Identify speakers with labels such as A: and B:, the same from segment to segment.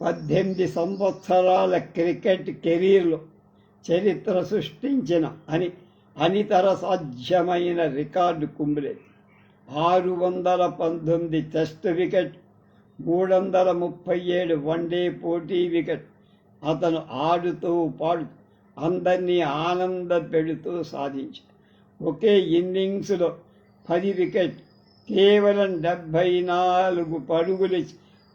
A: పద్దెనిమిది సంవత్సరాల క్రికెట్ కెరీర్లో చరిత్ర సృష్టించిన అని అనితర సాధ్యమైన రికార్డు కుంబ్లే ఆరు వందల పంతొమ్మిది టెస్ట్ వికెట్ మూడు వందల ముప్పై ఏడు వన్డే పోటీ వికెట్ అతను ఆడుతూ పాడు అందరినీ ఆనంద పెడుతూ సాధించాడు. ఒకే ఇన్నింగ్స్లో పది వికెట్ కేవలం డెబ్భై నాలుగు పరుగులు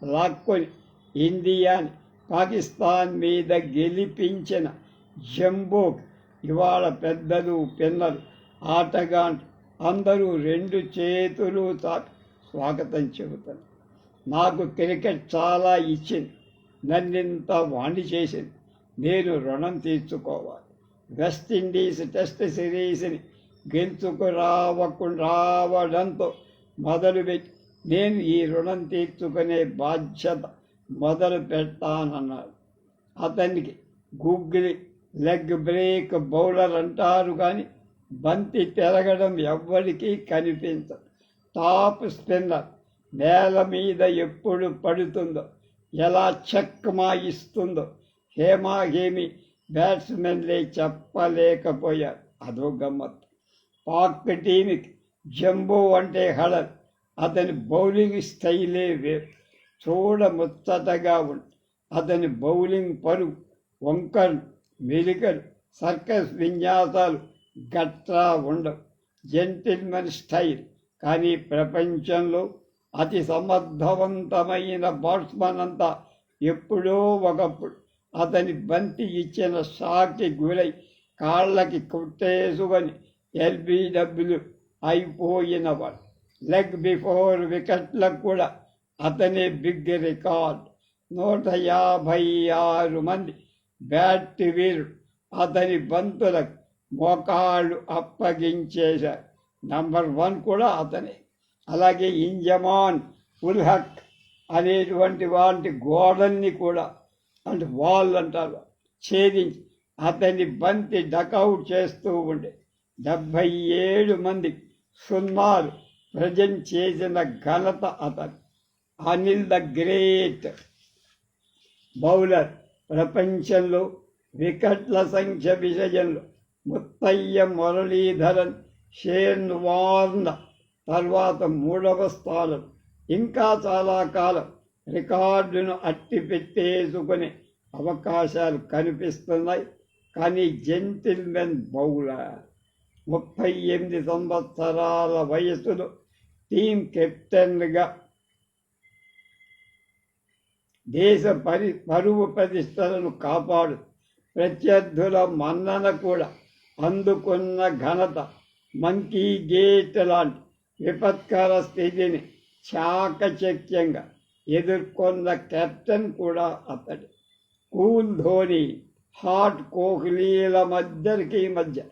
A: లాక్కొని ఇండియాని పాకిస్తాన్ మీద గెలిపించిన జంబోక్ ఇవాళ పెద్దలు పిన్నలు ఆటగాంట్ అందరూ రెండు చేతులు తాకి స్వాగతం చెబుతారు నాకు క్రికెట్ చాలా ఇచ్చింది. నన్నింత వాణి చేసింది. నేను రుణం తీర్చుకోవాలి. వెస్టిండీస్ టెస్ట్ సిరీస్ని గెలుచుకు రావకుండా రావడంతో మొదలుపెట్టి నేను ఈ రుణం తీర్చుకునే బాధ్యత మొదలు పెడతానన్నాడు. అతనికి గుగ్గిలి లెగ్ బ్రేక్ బౌలర్ అంటారు కానీ బంతి తిరగడం ఎవ్వరికీ కనిపించదు. టాప్ స్పిన్నర్ నేల మీద ఎప్పుడు పడుతుందో ఎలా చెక్ మాయిస్తుందో హేమాగేమి బ్యాట్స్మెన్లే చెప్పలేకపోయారు. అదో గమ్మత్తు. పాక్ టీమికి జంబో అంటే హడర్ అతని బౌలింగ్ స్టైలే వేరు. చూడ ముచ్చటగా ఉంది అతని బౌలింగ్ పరుగు వంకర్ మెలికర్ సర్కస్ విన్యాసాలు గట్రా ఉండవు జెంటిల్మెన్ స్టైల్. కానీ ప్రపంచంలో అతి సమర్థవంతమైన బాట్స్మన్ అంతా ఎప్పుడో ఒకప్పుడు అతని బంతి ఇచ్చిన షాక్కి గురై కాళ్ళకి కొట్టేసుకొని ఎల్బిడబ్ల్యూ అయిపోయినవాడు లెగ్ బిఫోర్ వికెట్లకు కూడా అతనే బిగ్ రికార్డ్. నూట యాభై ఆరు మంది బ్యాట్ వీరుడు అతని బంతులకు మోకాళ్ళు అప్పగించేశారు. నంబర్ వన్ కూడా అతనే. అలాగే ఇంజమాన్ ఉల్హక్ అనేటువంటి వాటి గోడల్ని కూడా అంటే వాల్ అంటారు. ఛేదించి అతని బంతి డకౌట్ చేస్తూ ఉండే. డెబ్భై ఏడు మంది సున్నాలు ప్రజెంట్ చేసిన ఘనత అతను. Anil the great. బౌలర్ ప్రపంచంలో వికెట్ల సంఖ్య విషయంలో ముత్తయ్య మురళీధరన్ షేన్ వార్న తర్వాత మూడవ స్థానం. ఇంకా చాలా కాలం రికార్డును అట్టిపెట్టేసుకునే అవకాశాలు కనిపిస్తున్నాయి. కానీ జెంటిల్మెన్ బౌలర్ ముప్పై ఎనిమిది సంవత్సరాల వయసులో టీం కెప్టెన్గా దేశ పరి పరువు ప్రతిష్టలను కాపాడు. ప్రత్యర్థుల మన్నన కూడా అందుకున్న ఘనత మంకీ గేట్ లాంటి విపత్కర స్థితిని చాకచక్యంగా ఎదుర్కొన్న కెప్టెన్ కూడా అతడు. కూల్ ధోని హాట్ కోహ్లీల మధ్యకి మధ్య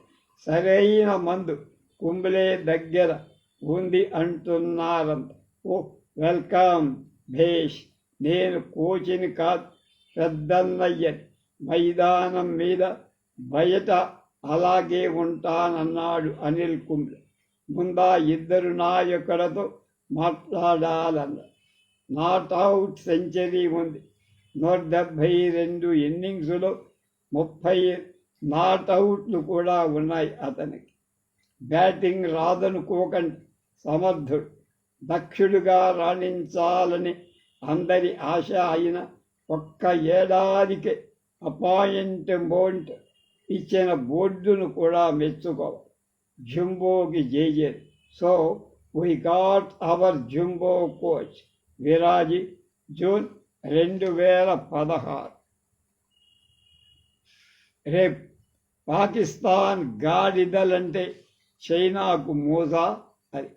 A: సరైన మందు కుంబ్లే దగ్గర ఉంది అంటున్నారంత ఓ వెల్కమ్ భేష్. నేను కోచిని కాదు పెద్దన్నయ్య మైదానం మీద బయట అలాగే ఉంటానన్నాడు అనిల్ కుంబ్లే. ముందా ఇద్దరు నాయకులతో మాట్లాడాలన్న. నాట్ అవుట్ సెంచరీ ఉంది. నూట డెబ్భై రెండు ఇన్నింగ్స్లో ముప్పై నాట్ అవుట్లు కూడా ఉన్నాయి అతనికి. బ్యాటింగ్ రాదనుకోకండి సమర్థుడు. దక్షుడుగా రాణించాలని అందరి ఆశ అయిన ఒక్క ఏడాదికి అపాయింట్మెంట్ ఇచ్చిన బోర్డును కూడా మెచ్చుకోవాలి జుంబోకి జేజేది so we got our jumbo coach విరాజి June రెండు వేల పదహారు. రేపు పాకిస్తాన్ గాడిదలంటే చైనాకు మోజా అది.